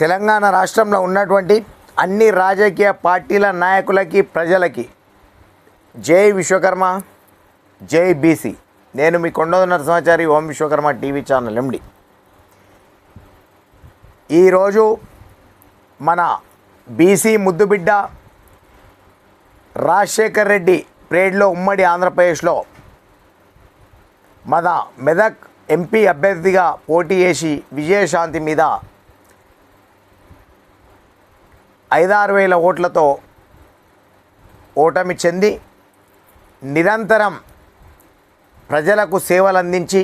తెలంగాణ రాష్ట్రంలో ఉన్నటువంటి అన్ని రాజకీయ పార్టీల నాయకులకి ప్రజలకి జై విశ్వకర్మ జై బీసీ. నేను మీ కొండవ నరసింహాచారి ఓం విశ్వకర్మ టీవీ ఛానల్ ఎండి. ఈరోజు మన బీసీ ముద్దుబిడ్డ రాజశేఖర్ రెడ్డి ప్రేడ్లో ఉమ్మడి ఆంధ్రప్రదేశ్లో మన మెదక్ ఎంపీ అభ్యర్థిగా పోటీ చేసి విజయశాంతి మీద ఐదారు వేల ఓట్లతో ఓటమి చెంది నిరంతరం ప్రజలకు సేవలు అందించి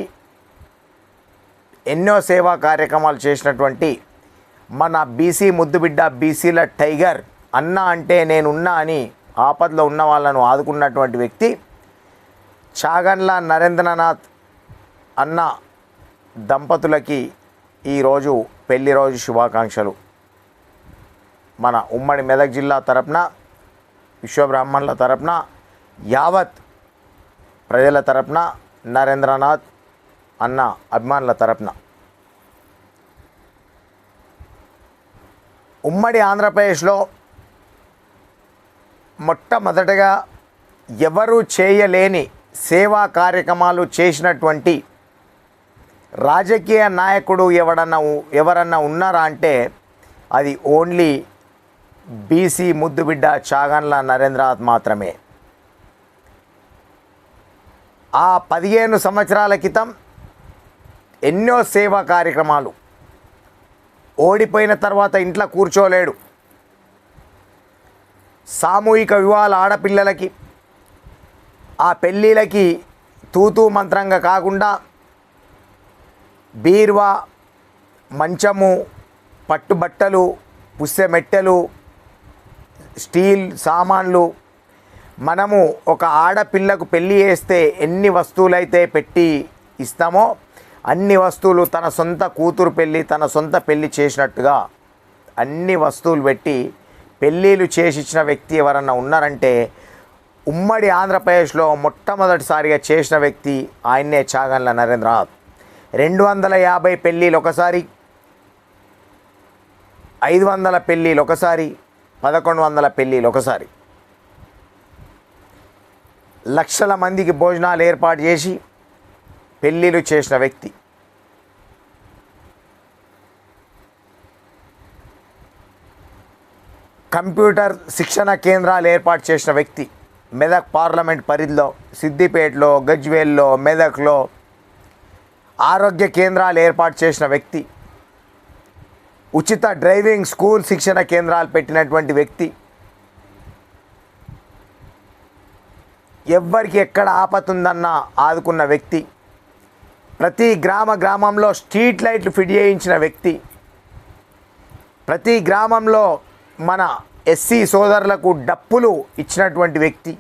ఎన్నో సేవా కార్యక్రమాలు చేసినటువంటి మన బీసీ ముద్దుబిడ్డ బీసీల టైగర్ అన్న అంటే నేనున్నా అని ఆపదలో ఉన్న వాళ్ళను ఆదుకున్నటువంటి వ్యక్తి చాగన్ల నరేంద్రనాథ్ అన్న దంపతులకి ఈరోజు పెళ్ళి రోజు శుభాకాంక్షలు. మన ఉమ్మడి మెదక్ జిల్లా తరపున విశ్వబ్రాహ్మణుల తరపున యావత్ ప్రజల తరపున నరేంద్రనాథ్ అన్న అభిమానుల తరపున. ఉమ్మడి ఆంధ్రప్రదేశ్లో మొట్టమొదటగా ఎవరు చేయలేని సేవా కార్యక్రమాలు చేసినటువంటి రాజకీయ నాయకుడు ఎవడన్నా ఎవరన్నా ఉన్నారా అంటే అది ఓన్లీ బీసీ ముద్దుబిడ్డ చాగన్ల నరేంద్రనాథ్ మాత్రమే. ఆ పదిహేను సంవత్సరాల క్రితం ఎన్నో సేవా కార్యక్రమాలు. ఓడిపోయిన తర్వాత ఇంట్లో కూర్చోలేడు. సామూహిక వివాహాల ఆడపిల్లలకి ఆ పెళ్ళిళ్ళకి తూతూ మంత్రంగా కాకుండా బీర్వా మంచము పట్టుబట్టలు మెట్టెలు స్టీల్ సామాన్లు. మనము ఒక ఆడపిల్లకు పెళ్ళి చేస్తే ఎన్ని వస్తువులైతే పెట్టి ఇస్తామో అన్ని వస్తువులు తన సొంత కూతురు పెళ్ళి తన సొంత పెళ్ళి చేసినట్టుగా అన్ని వస్తువులు పెట్టి పెళ్ళిళ్ళు చేసిచ్చిన వ్యక్తి ఎవరన్నా ఉన్నారంటే ఉమ్మడి ఆంధ్రప్రదేశ్లో మొట్టమొదటిసారిగా చేసిన వ్యక్తి ఆయన్నే చాగన్ల నరేంద్రనాథ్. రెండు వందల యాభై పెళ్ళిళ్ళు ఒకసారి ఐదు వందల పెళ్ళిళ్ళు ఒకసారి పదకొండు వందల పెళ్ళిళ్ళు ఒకసారి. లక్షల మందికి భోజనాలు ఏర్పాటు చేసి పెళ్ళిళ్ళు చేసిన వ్యక్తి. కంప్యూటర్ శిక్షణ కేంద్రాలు ఏర్పాటు చేసిన వ్యక్తి. మెదక్ పార్లమెంట్ పరిధిలో సిద్దిపేటలో గజ్వేల్లో మెదక్లో ఆరోగ్య కేంద్రాలు ఏర్పాటు చేసిన వ్యక్తి. ఉచిత డ్రైవింగ్ స్కూల్ శిక్షణ కేంద్రాలు పెట్టినటువంటి వ్యక్తి. ఎవ్వరికి ఎక్కడ ఆపతుందన్న ఆదుకున్న వ్యక్తి. ప్రతి గ్రామ గ్రామంలో స్ట్రీట్ లైట్లు ఫిట్ చేయించిన వ్యక్తి. ప్రతి గ్రామంలో మన ఎస్సీ సోదరులకు డప్పులు ఇచ్చినటువంటి వ్యక్తి.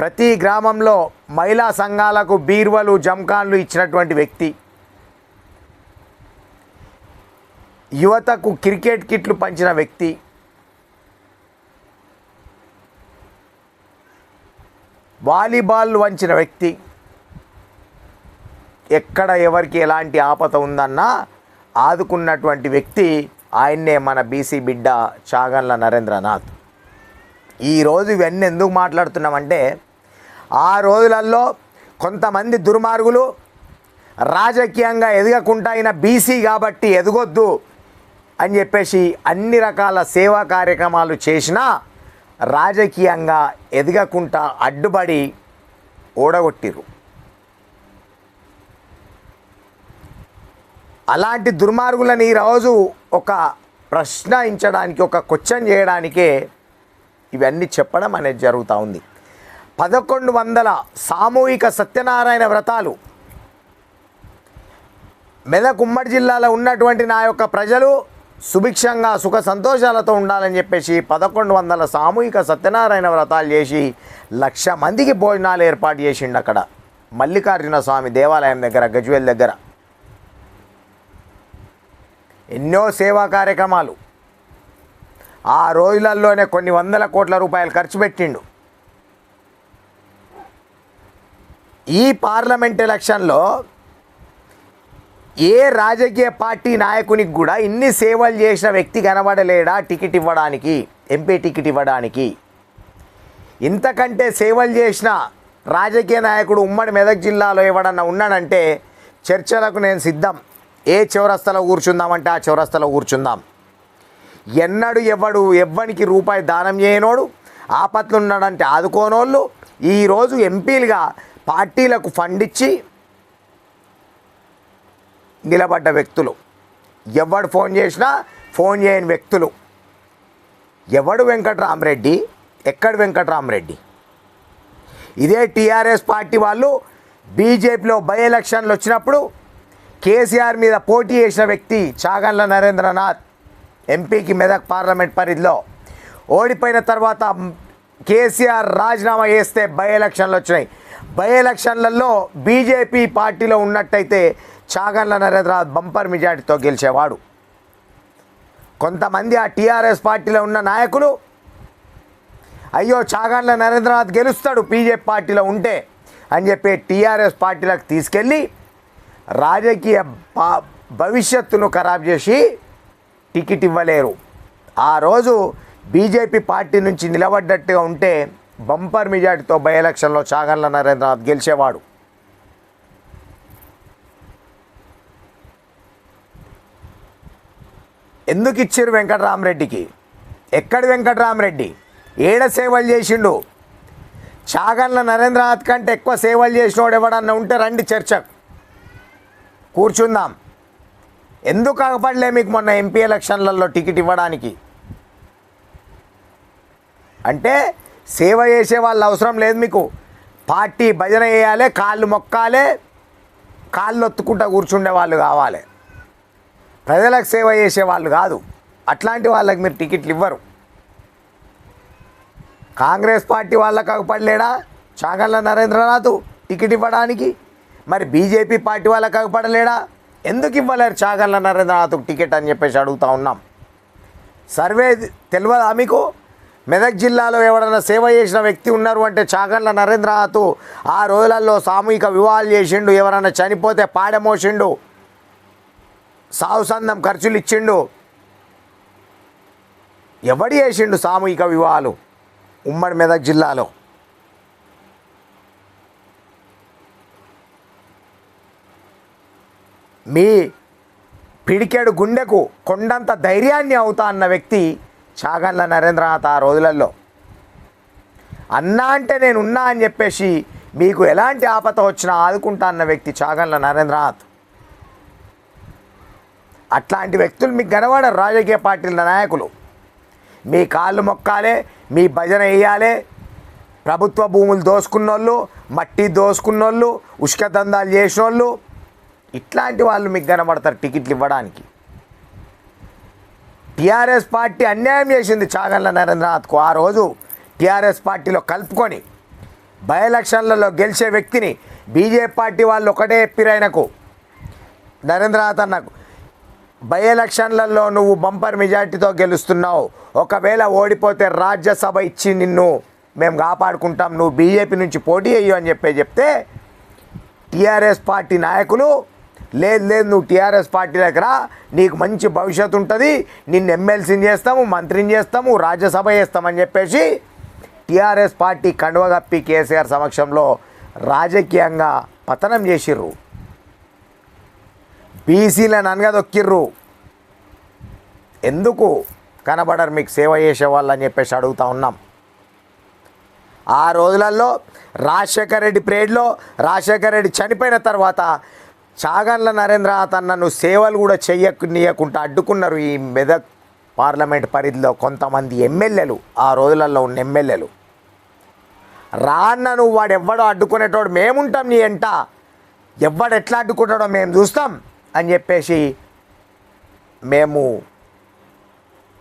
ప్రతి గ్రామంలో మహిళా సంఘాలకు బీర్వలు జంకాన్లు ఇచ్చినటువంటి వ్యక్తి. యువతకు క్రికెట్ కిట్లు పంచిన వ్యక్తి. వాలీబాల్ వంచిన వ్యక్తి. ఎక్కడ ఎవరికి ఎలాంటి ఆపద ఉందన్నా ఆదుకున్నటువంటి వ్యక్తి ఆయన్నే మన బీసీ బిడ్డ చాగన్ల నరేంద్రనాథ్. ఈరోజు ఇవన్నీ ఎందుకు మాట్లాడుతున్నామంటే ఆ రోజులలో కొంతమంది దుర్మార్గులు రాజకీయంగా ఎదగకుండా అయిన బీసీ కాబట్టి ఎదగొద్దు. అని చెప్పేసి అన్ని రకాల సేవా కార్యక్రమాలు చేసినా రాజకీయంగా ఎదగకుండా అడ్డుపడి ఓడగొట్టిరు అలాంటి దుర్మార్గులని ఈరోజు ఒక ప్రశ్నించడానికి ఒక క్వశ్చన్ చేయడానికే ఇవన్నీ చెప్పడం అనేది జరుగుతూ ఉంది. పదకొండు వందల సామూహిక సత్యనారాయణ వ్రతాలు మెదక్ ఉమ్మడి జిల్లాలో ఉన్నటువంటి నా యొక్క ప్రజలు సుభిక్షంగా సుఖ సంతోషాలతో ఉండాలని చెప్పేసి పదకొండు వందల సామూహిక సత్యనారాయణ వ్రతాలు చేసి లక్ష మందికి భోజనాలు ఏర్పాటు చేసిండు అక్కడ. మల్లికార్జున స్వామి దేవాలయం దగ్గర గజ్వేల్ దగ్గర. ఎన్నో సేవా కార్యక్రమాలు. ఆ రోజులలోనే కొన్ని వందల కోట్ల రూపాయలు ఖర్చు పెట్టిండు. ఈ పార్లమెంట్ ఎలక్షన్లో ఏ రాజకీయ పార్టీ నాయకునికి కూడా ఇన్ని సేవలు చేసిన వ్యక్తి కనబడలేడా టికెట్ ఇవ్వడానికి ఎంపీ టికెట్ ఇవ్వడానికి? ఇంతకంటే సేవలు చేసిన రాజకీయ నాయకుడు ఉమ్మడి మెదక్ జిల్లాలో ఎవడన్నా ఉన్నాడంటే చర్చలకు నేను సిద్ధం. ఏ చౌరస్తలో కూర్చుందామంటే ఆ చౌరస్తలో కూర్చుందాం. ఎన్నడు ఎవడు ఎవ్వనికి రూపాయి దానం చేయనోడు ఆపత్లు ఉన్నాడంటే ఆదుకోనోళ్ళు ఈరోజు ఎంపీలుగా పార్టీలకు ఫండ్ ఇచ్చి నిలబడ్డ వ్యక్తులు. ఎవడు ఫోన్ చేసినా ఫోన్ చేయని వ్యక్తులు. ఎవడు వెంకట్రామరెడ్డి? ఎక్కడ వెంకట్రామరెడ్డి? ఇదే టీఆర్ఎస్ పార్టీ వాళ్ళు బీజేపీలో బై ఎలక్షన్లు వచ్చినప్పుడు కేసీఆర్ మీద పోటీ చేసిన వ్యక్తి చాగండ్ల నరేంద్రనాథ్ ఎంపీకి మెదక్ పార్లమెంట్ పరిధిలో. ఓడిపోయిన తర్వాత కేసీఆర్ రాజీనామా చేస్తే బై ఎలక్షన్లు వచ్చినాయి. బై ఎలక్షన్లలో బీజేపీ పార్టీలో ఉన్నట్టయితే చాగండ్ల నరేంద్రనాథ్ బంపర్ మెజార్టీతో గెలిచేవాడు. కొంతమంది ఆ టీఆర్ఎస్ పార్టీలో ఉన్న నాయకులు అయ్యో చాగండ్ల నరేంద్రనాథ్ గెలుస్తాడు బీజేపీ పార్టీలో ఉంటే అని చెప్పి టీఆర్ఎస్ పార్టీలకు తీసుకెళ్ళి రాజకీయ భవిష్యత్తును ఖరాబ్ చేసి టికెట్ ఇవ్వలేరు. ఆ రోజు బీజేపీ పార్టీ నుంచి నిలబడ్డట్టుగా ఉంటే బంపర్ మెజార్టీతో బై ఎలక్షన్లో చాగండ్ల నరేంద్రనాథ్ గెలిచేవాడు. ఎందుకు ఇచ్చారు వెంకటరామరెడ్డికి? ఎక్కడి వెంకటరామరెడ్డి? ఏడ సేవలు చేసిండు? చాగండ్ల నరేంద్రనాథ్ కంటే ఎక్కువ సేవలు చేసినోడు ఎవడన్నా ఉంటే రండి చర్చకు కూర్చుందాం. ఎందుకు ఆగపడలే మీకు మొన్న ఎంపీ ఎలక్షన్లలో టికెట్ ఇవ్వడానికి? అంటే సేవ చేసే వాళ్ళు అవసరం లేదు మీకు. పార్టీ భజన చేయాలి కాళ్ళు మొక్కాలే కాళ్ళు ఒత్తుకుంటా కూర్చుండే వాళ్ళు కావాలి. ప్రజలకు సేవ చేసే వాళ్ళు కాదు. అట్లాంటి వాళ్ళకి మీరు టికెట్లు ఇవ్వరు. కాంగ్రెస్ పార్టీ వాళ్ళకు అగపడలేడా చాగళ్ళ నరేంద్రనాథ్ టికెట్ ఇవ్వడానికి. మరి బీజేపీ పార్టీ వాళ్ళకి అగపడలేడా ఎందుకు ఇవ్వలేరు చాగళ్ళ నరేంద్రనాథ్కు టికెట్ అని చెప్పేసి అడుగుతా ఉన్నాం. సర్వే తెలియదా మీకు? మెదక్ జిల్లాలో ఎవరైనా సేవ చేసిన వ్యక్తి ఉన్నారు అంటే చాగళ్ళ నరేంద్రనాథ్ ఆ రోజులలో సామూహిక వివాహాలు చేసిండు ఎవరైనా చనిపోతే పాడమోసిండు. సావుసందం ఖర్చులు ఇచ్చిండు. ఎవడు చేసిండు సామూహిక వివాహాలు? ఉమ్మడి మెదక్ జిల్లాలో. మీ పిడికెడు గుండెకు కొండంత ధైర్యాన్ని అవుతా అన్న వ్యక్తి చాగండ్ల నరేంద్రనాథ్ ఆ రోజులలో. అన్నా అంటే నేను ఉన్నా అని చెప్పేసి మీకు ఎలాంటి ఆపత వచ్చినా ఆదుకుంటా అన్న వ్యక్తి చాగండ్ల నరేంద్రనాథ్. అట్లాంటి వ్యక్తులు మీకు కనబడరు రాజకీయ పార్టీల నాయకులు. మీ కాళ్ళు మొక్కాలే మీ భజన వేయాలి. ప్రభుత్వ భూములు దోసుకున్నోళ్ళు మట్టి దోసుకున్నోళ్ళు ఉష్క దందాలు చేసినోళ్ళు ఇట్లాంటి వాళ్ళు మీకు కనబడతారు టికెట్లు ఇవ్వడానికి. టీఆర్ఎస్ పార్టీ అన్యాయం చేసింది చాగండ్ల నరేంద్రనాథ్కు. ఆ రోజు టీఆర్ఎస్ పార్టీలో కలుపుకొని బై ఎలక్షన్లలో గెలిచే వ్యక్తిని బీజేపీ పార్టీ వాళ్ళు ఒకటే ఎప్పిరైనకు నరేంద్రనాథ్ అన్నకు. బై ఎలక్షన్లలో నువ్వు బంపర్ మెజార్టీతో గెలుస్తున్నావు. ఒకవేళ ఓడిపోతే రాజ్యసభ ఇచ్చి నిన్ను మేము కాపాడుకుంటాం నువ్వు బీజేపీ నుంచి పోటీ అయ్యు అని చెప్పి చెప్తే టీఆర్ఎస్ పార్టీ నాయకులు లేదు లేదు నువ్వు టీఆర్ఎస్ పార్టీ దగ్గర నీకు మంచి భవిష్యత్తు ఉంటుంది నిన్ను ఎమ్మెల్సీని చేస్తాము మంత్రిని చేస్తాము రాజ్యసభ చేస్తామని చెప్పేసి టీఆర్ఎస్ పార్టీ కండువగప్పి కేసీఆర్ సమక్షంలో రాజకీయంగా పతనం చేసిర్రు. బీసీలను అనగదొక్కిర్రు ఎందుకు కనబడరు మీకు సేవ చేసేవాళ్ళు అని చెప్పేసి అడుగుతా ఉన్నాం. ఆ రోజులలో రాజశేఖర రెడ్డి ప్రేడ్లో రాజశేఖర రెడ్డి చనిపోయిన తర్వాత చాగండ్ల నరేంద్ర తనను సేవలు కూడా చెయ్యకు అడ్డుకున్నారు ఈ మెదక్ పార్లమెంట్ పరిధిలో కొంతమంది ఎమ్మెల్యేలు ఆ రోజులలో ఉన్న ఎమ్మెల్యేలు. రాన్న నువ్వు వాడు ఎవ్వడో అడ్డుకునేటోడు మేముంటాం నీ ఎంట. ఎవడెట్లా అడ్డుకుంటాడో మేము చూస్తాం. అని చెప్పేసి మేము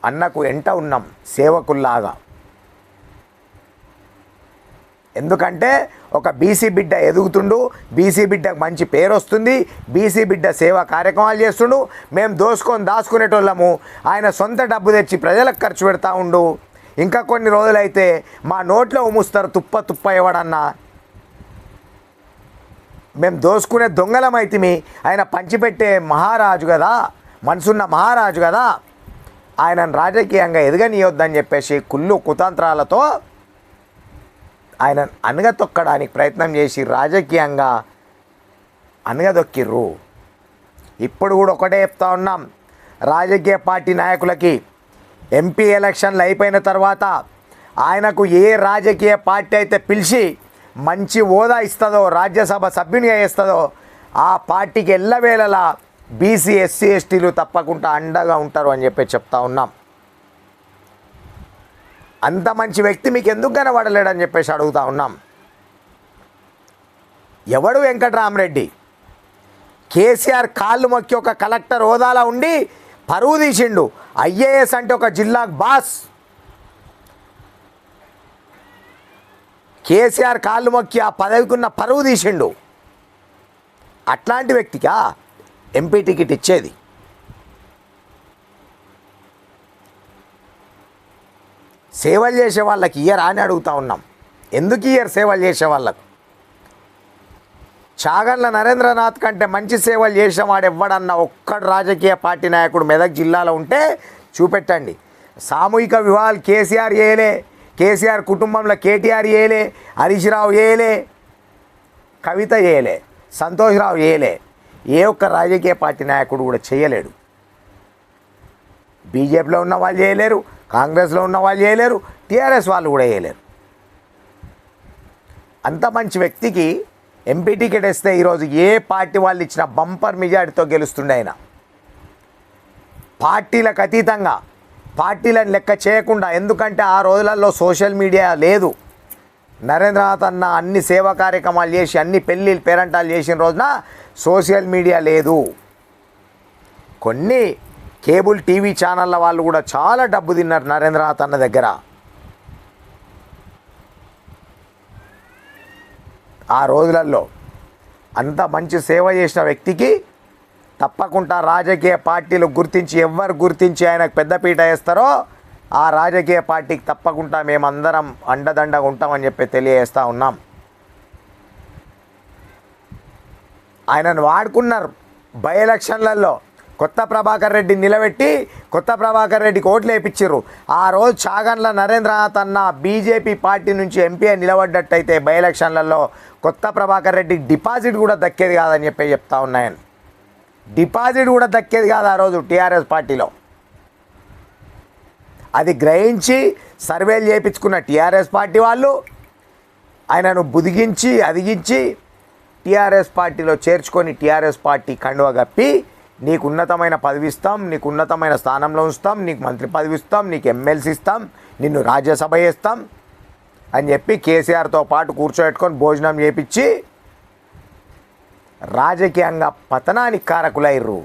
అన్నకు ఎంట ఉన్నాం సేవకుల్లాగా. ఎందుకంటే ఒక బీసీ బిడ్డ ఎదుగుతుండు బీసీ బిడ్డకు మంచి పేరు వస్తుంది బీసీ బిడ్డ సేవా కార్యక్రమాలు చేస్తుండు మేము దోసుకొని దాచుకునేటోళ్ళము ఆయన సొంత డబ్బు తెచ్చి ప్రజలకు ఖర్చు పెడతా ఉండు. ఇంకా కొన్ని రోజులైతే మా నోట్లో ఉముస్తారు తుప్ప తుప్ప ఎవడన్నా? మేము దోసుకునే దొంగలమైతిమి. ఆయన పంచిపెట్టే మహారాజు కదా మనసున్న మహారాజు కదా ఆయనను రాజకీయంగా ఎదగనీయొద్దని చెప్పేసి కుళ్ళు కుతంత్రాలతో ఆయన అనగతొక్కడానికి ప్రయత్నం చేసి రాజకీయంగా అనగదొక్కిర్రు ఇప్పుడు కూడా ఒకటే చెప్తా ఉన్నాం. రాజకీయ పార్టీ నాయకులకి ఎంపీ ఎలక్షన్లు అయిపోయిన తర్వాత ఆయనకు ఏ రాజకీయ పార్టీ అయితే పిలిచి మంచి హోదా ఇస్తుందో రాజ్యసభ సభ్యునిగా ఇస్తుందో ఆ పార్టీకి ఎల్లవేళలా బీసీ ఎస్సీ ఎస్టీలు తప్పకుండా అండగా ఉంటారు అని చెప్పి చెప్తా ఉన్నాం. అంత మంచి వ్యక్తి మీకు ఎందుకు కనబడలేడని చెప్పేసి అడుగుతా ఉన్నాం. ఎవడు వెంకటరామరెడ్డి? కేసీఆర్ కాళ్ళు మొక్కి ఒక కలెక్టర్ హోదాలో ఉండి పరువు తీసిండు. ఐఏఎస్ అంటే ఒక జిల్లా బాస్. కేసీఆర్ కాళ్ళు మొక్కి ఆ పదవికున్న పరువు తీసిండు. అట్లాంటి వ్యక్తికా? ఎంపీ టికెట్ ఇచ్చేది. సేవలు చేసే వాళ్ళకి ఇయ్యరా అని అడుగుతా ఉన్నాం. ఎందుకు ఇయ్యరు సేవలు చేసే వాళ్ళకు? చాగండ్ల నరేంద్రనాథ్ కంటే మంచి సేవలు చేసిన వాడు ఎవ్వడన్న ఒక్కడు రాజకీయ పార్టీ నాయకుడు మెదక్ జిల్లాలో ఉంటే చూపెట్టండి. సామూహిక వివాహాలు కేసీఆర్ చేయలే. కేసీఆర్ కుటుంబంలో కేటీఆర్ ఏలే హరీష్ రావు చేయలే కవిత చేయలే సంతోష్ రావు ఏ ఒక్క రాజకీయ పార్టీ నాయకుడు కూడా చేయలేడు. బీజేపీలో ఉన్న వాళ్ళు చేయలేరు కాంగ్రెస్లో ఉన్న వాళ్ళు చేయలేరు టీఆర్ఎస్ వాళ్ళు కూడా చేయలేరు అంత మంచి వ్యక్తికి ఎంపీ టికెట్ ఇస్తే ఈరోజు ఏ పార్టీ వాళ్ళు ఇచ్చిన బంపర్ మెజార్టీతో గెలుస్తుండే ఆయన? పార్టీలకు అతీతంగా పార్టీలను లెక్క చేయకుండా ఎందుకంటే ఆ రోజులలో సోషల్ మీడియా లేదు. నరేంద్రనాథ్ అన్న అన్ని సేవా కార్యక్రమాలు చేసి అన్ని పెళ్ళిళ్ళు పేరంటాలు చేసిన రోజున సోషల్ మీడియా లేదు. కొన్ని కేబుల్ టీవీ ఛానళ్ళ వాళ్ళు కూడా చాలా డబ్బు తిన్నారు నరేంద్రనాథ్ అన్న దగ్గర. ఆ రోజులలో అంత మంచి సేవ చేసిన వ్యక్తికి తప్పకుండా రాజకీయ పార్టీలు గుర్తించి ఎవరు గుర్తించి ఆయనకు పెద్దపీట వేస్తారో ఆ రాజకీయ పార్టీకి తప్పకుండా మేమందరం అండదండగా ఉంటామని చెప్పి తెలియజేస్తూ ఉన్నాం. ఆయనను వాడుకున్నారు బై ఎలక్షన్లలో. కొత్త ప్రభాకర్ రెడ్డి నిలబెట్టి కొత్త ప్రభాకర్ రెడ్డికి ఓట్లు వేయించారు ఆ రోజు చాగండ్ల నరేంద్రనాథ్ అన్న బీజేపీ పార్టీ నుంచి ఎంపీ నిలబడ్డట్టయితే బై ఎలక్షన్లలో కొత్త ప్రభాకర్ రెడ్డికి డిపాజిట్ కూడా దక్కేది కాదని చెప్పి చెప్తా ఉన్నాయని. డిపాజిట్ కూడా దక్కేది కాదు ఆ రోజు టీఆర్ఎస్ పార్టీలో. అది గ్రహించి సర్వేలు చేయించుకున్న టీఆర్ఎస్ పార్టీ వాళ్ళు ఆయనను బుదిగించి అదిగించి టీఆర్ఎస్ పార్టీలో చేర్చుకొని టీఆర్ఎస్ పార్టీ కండువ కప్పి నీకు ఉన్నతమైన పదవి ఇస్తాం నీకు ఉన్నతమైన స్థానంలో ఉంచుతాం నీకు మంత్రి పదవి ఇస్తాం నీకు ఎమ్మెల్సీ ఇస్తాం నిన్ను రాజ్యసభ వేస్తాం అని చెప్పి కేసీఆర్తో పాటు కూర్చోబెట్టుకొని భోజనం చేపించి రాజకీయంగా పతనానికి కారకులయ్యారు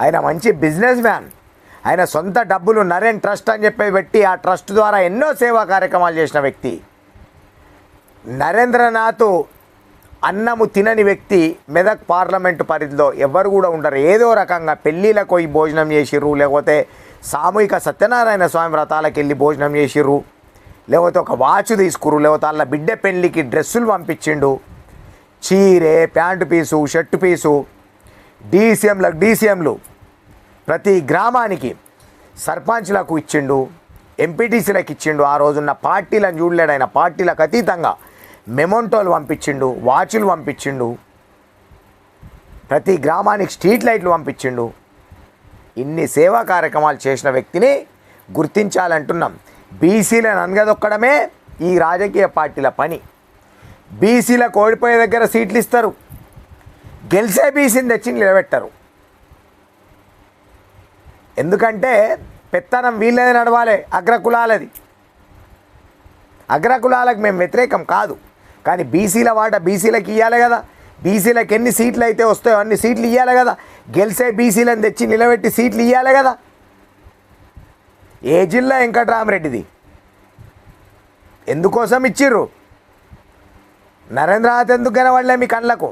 ఆయన మంచి బిజినెస్ మ్యాన్ ఆయన సొంత డబ్బులు నరేన్ ట్రస్ట్ అని చెప్పి పెట్టి ఆ ట్రస్ట్ ద్వారా ఎన్నో సేవా కార్యక్రమాలు చేసిన వ్యక్తి. నరేంద్రనాథ్ అన్నము తినని వ్యక్తి మెదక్ పార్లమెంటు పరిధిలో ఎవరు కూడా ఉండరు. ఏదో రకంగా పెళ్ళిళ్ళకు పోయి భోజనం చేసిర్రు లేకపోతే సామూహిక సత్యనారాయణ స్వామి వ్రతాలకు వెళ్ళి భోజనం చేసిర్రు లేకపోతే ఒక వాచ్ తీసుకురు లేకపోతే వాళ్ళ బిడ్డ పెళ్ళికి డ్రెస్సులు పంపించిండు. చీరే ప్యాంటు పీసు షర్టు పీసు. డీసీఎంలకు డీసీఎంలు. ప్రతి గ్రామానికి సర్పంచ్లకు ఇచ్చిండు ఎంపీటీసీలకు ఇచ్చిండు ఆ రోజున్న పార్టీలను చూడలేడు ఆయన. పార్టీలకు అతీతంగా మెమోంటోలు పంపించిండు వాచ్లు పంపించిండు. ప్రతి గ్రామానికి స్ట్రీట్ లైట్లు పంపించిండు. ఇన్ని సేవా కార్యక్రమాలు చేసిన వ్యక్తిని గుర్తించాలంటున్నాం. బీసీలను అనగదొక్కడమే ఈ రాజకీయ పార్టీల పని. బీసీలకు ఓడిపోయే దగ్గర సీట్లు ఇస్తారు. గెలిచే బీసీని తెచ్చి నిలబెట్టరు. ఎందుకంటే పెత్తనం వీళ్ళది నడవాలి అగ్రకులాలది. అగ్రకులాలకు మేము వ్యతిరేకం కాదు. కానీ బీసీల వాట బీసీలకు ఇవ్వాలి కదా. బీసీలకు ఎన్ని సీట్లు అయితే వస్తాయో అన్ని సీట్లు ఇవ్వాలి కదా. గెలిచే బీసీలను తెచ్చి నిలబెట్టి సీట్లు ఇవ్వాలి కదా. ఏ జిల్లా వెంకట్రామరెడ్డిది? ఎందుకోసం ఇచ్చిర్రు? నరేంద్ర నరేంద్రనాథ్ ఎందుకు కనబడలే మీ కళ్ళకు?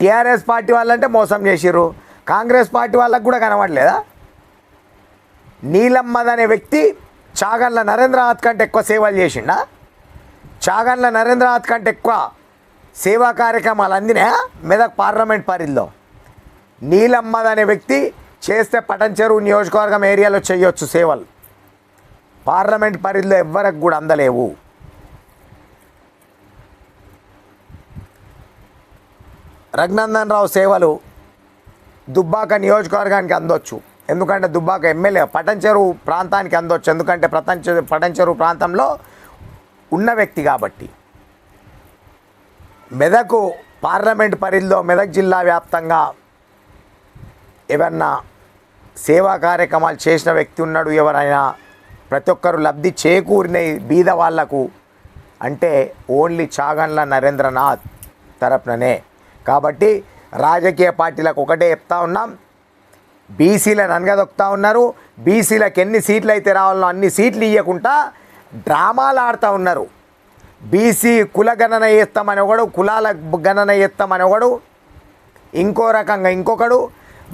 టీఆర్ఎస్ పార్టీ వాళ్ళంటే మోసం చేసిర్రు. కాంగ్రెస్ పార్టీ వాళ్ళకు కూడా కనబడలేదా? నీలమ్మద్ అనే వ్యక్తి చాగన్ల నరేంద్రనాథ్ కంటే ఎక్కువ సేవలు చేసిండా? చాగన్ల నరేంద్రనాథ్ కంటే ఎక్కువ సేవా కార్యక్రమాలు అందినా మెదక్ పార్లమెంట్ పరిధిలో. నీలమ్మద్ అనే వ్యక్తి చేస్తే పటన్ చెరువు నియోజకవర్గం ఏరియాలో చేయొచ్చు సేవలు. పార్లమెంట్ పరిధిలో ఎవ్వరికి కూడా అందలేవు. రఘునందన్ రావు సేవలు దుబ్బాక నియోజకవర్గానికి అందొచ్చు. ఎందుకంటే దుబ్బాక ఎమ్మెల్యే పటన్ చెరువు ప్రాంతానికి అందొచ్చు. ఎందుకంటే ప్రపంచ చెరువు చెరువు ప్రాంతంలో ఉన్న వ్యక్తి కాబట్టి. మెదకు పార్లమెంట్ పరిధిలో మెదక్ జిల్లా వ్యాప్తంగా ఏమన్నా సేవా కార్యక్రమాలు చేసిన వ్యక్తి ఉన్నాడు ఎవరైనా ప్రతి ఒక్కరు లబ్ధి చేకూరిన బీద వాళ్ళకు అంటే ఓన్లీ చాగండ్ల నరేంద్రనాథ్ తరపుననే కాబట్టి రాజకీయ పార్టీలకు ఒకటే చెప్తా ఉన్నాం. బీసీలను అనగదొక్కుతా ఉన్నారు. బీసీలకు ఎన్ని సీట్లు అయితే రావాలో అన్ని సీట్లు ఇవ్వకుండా డ్రామాలు ఆడుతూ ఉన్నారు. బీసీ కుల గణన చేస్తామని ఒకడు కులాల గణన చేస్తామని ఒకడు ఇంకో రకంగా ఇంకొకడు.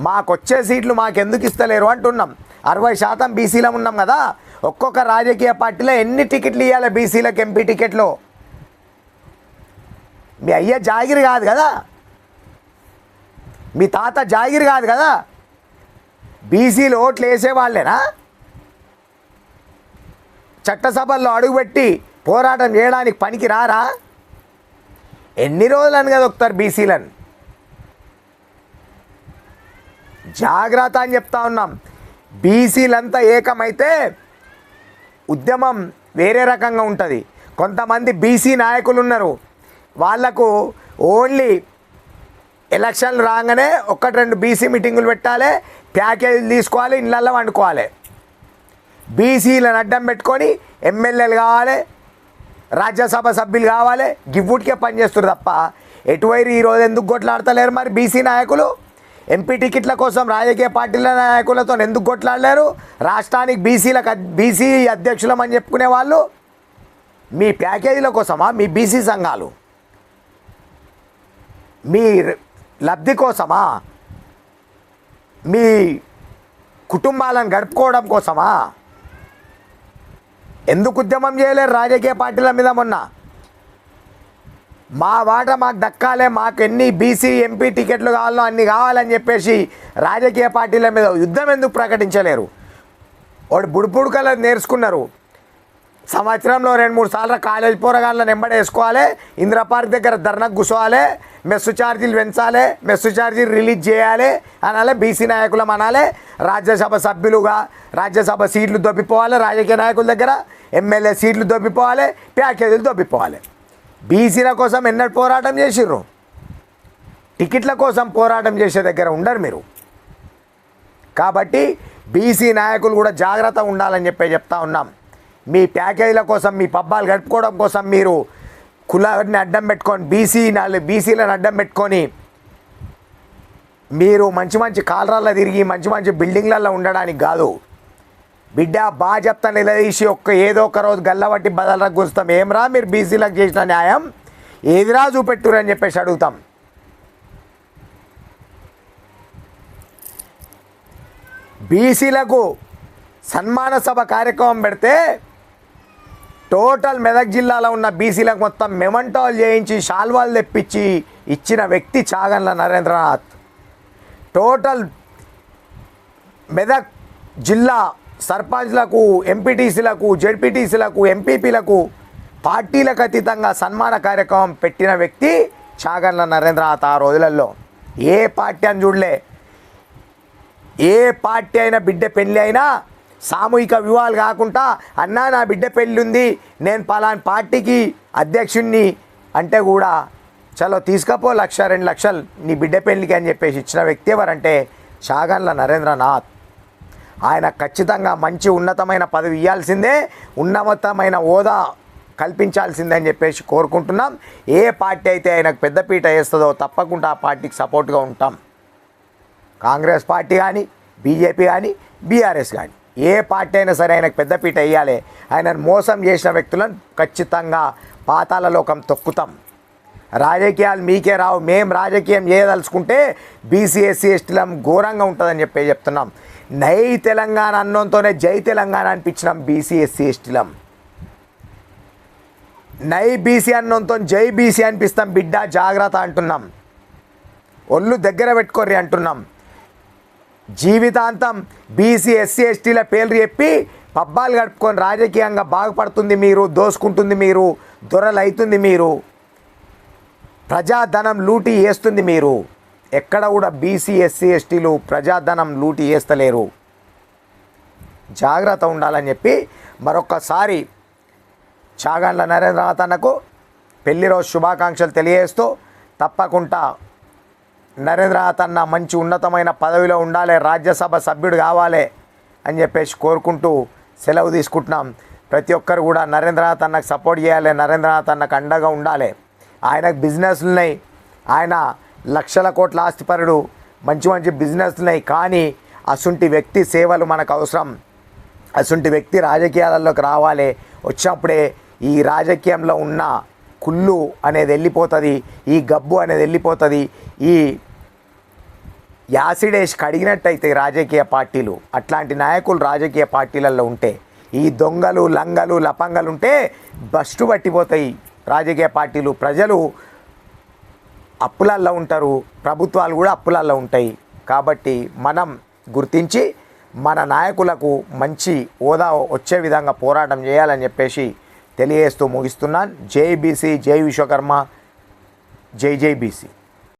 మాకు వచ్చే సీట్లు మాకు ఎందుకు ఇస్తలేరు అంటున్నాం. అరవై శాతం బీసీలో ఉన్నాం కదా. ఒక్కొక్క రాజకీయ పార్టీలో ఎన్ని టికెట్లు ఇవ్వాలి బీసీలకు ఎంపీ టికెట్లు? మీ అయ్యే జాగిరి కాదు కదా. మీ తాత జాగిరి కాదు కదా? బీసీలు ఓట్లు వేసేవాళ్ళేనా చట్టసభల్లో అడుగుపెట్టి పోరాటం చేయడానికి పనికి రారా? ఎన్ని రోజులని కదా ఒకతారు బీసీలను? జాగ్రత్త అని చెప్తా ఉన్నాం. బీసీలంతా ఏకమైతే ఉద్యమం వేరే రకంగా ఉంటుంది. కొంతమంది బీసీ నాయకులు ఉన్నారు. వాళ్ళకు ఓన్లీ ఎలక్షన్లు రాగానే ఒకటి రెండు బీసీ మీటింగులు పెట్టాలి ప్యాకేజీలు తీసుకోవాలి ఇళ్ళల్లో వండుకోవాలి. బీసీలను అడ్డం పెట్టుకొని ఎమ్మెల్యేలు కావాలి రాజ్యసభ సభ్యులు కావాలి గివ్వుడికే పనిచేస్తారు తప్ప ఎటువైరు ఈరోజు ఎందుకు కొట్లాడతలేరు మరి బీసీ నాయకులు? ఎంపీ టికెట్ల కోసం రాజకీయ పార్టీల నాయకులతో ఎందుకు కొట్లాడలేరు? రాష్ట్రానికి బీసీలకు బీసీ అధ్యక్షులం అని చెప్పుకునే వాళ్ళు మీ ప్యాకేజీల కోసమా? మీ బీసీ సంఘాలు? మీ లబ్ధి కోసమా? మీ కుటుంబాలను గడుపుకోవడం కోసమా? ఎందుకు ఉద్యమం చేయలేరు రాజకీయ పార్టీల మీద మొన్న? మా వాట మాకు దక్కాలే మాకు ఎన్ని బీసీ ఎంపీ టికెట్లు కావాలో అన్ని కావాలని చెప్పేసి రాజకీయ పార్టీల మీద యుద్ధం ఎందుకు ప్రకటించలేరు? వాడు బుడుపుడుకలు నేర్చుకున్నారు. సంవత్సరంలో రెండు మూడు సార్లు కాలేజ్ పోరగాళ్ళ నెంబడి వేసుకోవాలి. ఇందిరా పార్క్ దగ్గర ధర్నకు కూర్చోవాలి. మెస్సు ఛార్జీలు పెంచాలి. మెస్సు ఛార్జీలు రిలీజ్ చేయాలి అనాలి. బీసీ నాయకులం అనాలి. రాజ్యసభ సభ్యులుగా రాజ్యసభ సీట్లు దొబ్బిపోవాలి. రాజకీయ నాయకుల దగ్గర ఎమ్మెల్యే సీట్లు దొబ్బిపోవాలి. ప్యాకేజీలు దొబ్బిపోవాలి. బీసీల కోసం ఎన్నటి పోరాటం చేసిర్రు? టికెట్ల కోసం పోరాటం చేసే దగ్గర ఉండరు మీరు. కాబట్టి బీసీ నాయకులు కూడా జాగ్రత్త ఉండాలని చెప్పి చెప్తా ఉన్నాం. మీ ప్యాకేజీల కోసం మీ పబ్బాలు గడుపుకోవడం కోసం మీరు కులాన్ని అడ్డం పెట్టుకొని బీసీ నాలుగు బీసీలను అడ్డం పెట్టుకొని మీరు మంచి మంచి కాలరాల్లో తిరిగి మంచి మంచి బిల్డింగ్లలో ఉండడానికి కాదు. బిడ్డ బాగా చెప్తా నిలదీసి ఒక్క ఏదో ఒక రోజు గల్లబట్టి బదలకు గురుస్తాం ఏమరా మీరు బీసీలకు చేసిన న్యాయం? ఏదిరా చూపెట్టురు అని చెప్పేసి అడుగుతాం. బీసీలకు సన్మాన సభ కార్యక్రమం పెడితే టోటల్ మెదక్ జిల్లాలో ఉన్న బీసీలకు మొత్తం మెమంటాల్ చేయించి శాల్వాలు తెప్పించి ఇచ్చిన వ్యక్తి చాగన్ల నరేంద్రనాథ్. టోటల్ మెదక్ జిల్లా సర్పంచ్లకు ఎంపీటీసీలకు జెడ్పీటీసీలకు ఎంపీపీలకు పార్టీలకు అతీతంగా సన్మాన కార్యక్రమం పెట్టిన వ్యక్తి చాగన్ల నరేంద్రనాథ్ ఆ రోజులలో. ఏ పార్టీ అని చూడలే. ఏ పార్టీ అయినా బిడ్డ పెళ్ళి అయినా సామూహిక వివాహాలు కాకుండా అన్నా నా బిడ్డ పెళ్ళి ఉంది నేను పలాని పార్టీకి అధ్యక్షుణ్ణి అంటే కూడా చలో తీసుకపో లక్ష రెండు లక్షలు నీ బిడ్డ పెళ్ళికి అని చెప్పేసి ఇచ్చిన వ్యక్తి ఎవరంటే షాగన్ల నరేంద్రనాథ్. ఆయన ఖచ్చితంగా మంచి ఉన్నతమైన పదవి ఇవ్వాల్సిందే ఉన్నతమైన హోదా కల్పించాల్సిందే అని చెప్పేసి కోరుకుంటున్నాం. ఏ పార్టీ అయితే ఆయనకు పెద్దపీట వేస్తుందో తప్పకుండా ఆ పార్టీకి సపోర్ట్గా ఉంటాం. కాంగ్రెస్ పార్టీ కానీ బీజేపీ కానీ బీఆర్ఎస్ కానీ. ఏ పార్టీ అయినా సరే ఆయనకు పెద్దపీట వేయాలి. ఆయనను మోసం చేసిన వ్యక్తులను ఖచ్చితంగా పాతాల లోకం తొక్కుతాం. రాజకీయాలు మీకే రావు. మేం రాజకీయం చేయదలుచుకుంటే బీసీ ఎస్సీ ఎస్టీలం ఘోరంగా ఉంటుందని చెప్పి చెప్తున్నాం. నై తెలంగాణ అన్నంతోనే జై తెలంగాణ అనిపించినాం బీసీ ఎస్సీ ఎస్టీలం. నై బీసీ అన్నంతో జై బీసీ అనిపిస్తాం బిడ్డ జాగ్రత్త అంటున్నాం. ఒళ్ళు దగ్గర పెట్టుకోర్రి అంటున్నాం. జీవితాంతం బీసీ ఎస్సీ ఎస్టీల పేర్లు చెప్పి పబ్బాలు గడుపుకొని రాజకీయంగా బాగుపడుతుంది మీరు దోసుకుంటుంది మీరు దొరలైతుంది మీరు ప్రజాధనం లూటీ వేస్తుంది మీరు. ఎక్కడ కూడా బీసీ ఎస్సీ ఎస్టీలు ప్రజాధనం లూటీ వేస్తలేరు జాగ్రత్త ఉండాలని చెప్పి మరొక్కసారి చాగండ్ల నరేంద్రనాథ్ అన్నకు పెళ్ళి రోజు శుభాకాంక్షలు తెలియజేస్తూ తప్పకుండా నరేంద్రనాథ్ అన్న మంచి ఉన్నతమైన పదవిలో ఉండాలి రాజ్యసభ సభ్యుడు కావాలి అని చెప్పేసి కోరుకుంటూ సెలవు తీసుకుంటున్నాం. ప్రతి ఒక్కరు కూడా నరేంద్రనాథ్ అన్నకు సపోర్ట్ చేయాలి నరేంద్రనాథ్ అన్నకు అండగా ఉండాలి. ఆయనకు బిజినెస్లు ఉన్నాయి. ఆయన లక్షల కోట్ల ఆస్తిపరుడు మంచి మంచి బిజినెస్లు ఉన్నాయి. కానీ అసుంటి వ్యక్తి సేవలు మనకు అవసరం. అసుంటి వ్యక్తి రాజకీయాలలోకి రావాలి. వచ్చినప్పుడే ఈ రాజకీయంలో ఉన్న కుళ్ళు అనేది వెళ్ళిపోతుంది ఈ గబ్బు అనేది వెళ్ళిపోతుంది ఈ యాసిడేష్ కడిగినట్టయితే రాజకీయ పార్టీలు అట్లాంటి నాయకులు రాజకీయ పార్టీలలో ఉంటే ఈ దొంగలు లంగలు లపంగలు ఉంటే బస్టు పట్టిపోతాయి రాజకీయ పార్టీలు. ప్రజలు అప్పులల్లో ఉంటారు ప్రభుత్వాలు కూడా అప్పులల్లో ఉంటాయి. కాబట్టి మనం గుర్తించి మన నాయకులకు మంచి హోదా వచ్చే విధంగా పోరాటం చేయాలని చెప్పేసి తెలియజేస్తూ ముగిస్తున్నాను. జై బీసీ జై విశ్వకర్మ. జై జై బీసీ.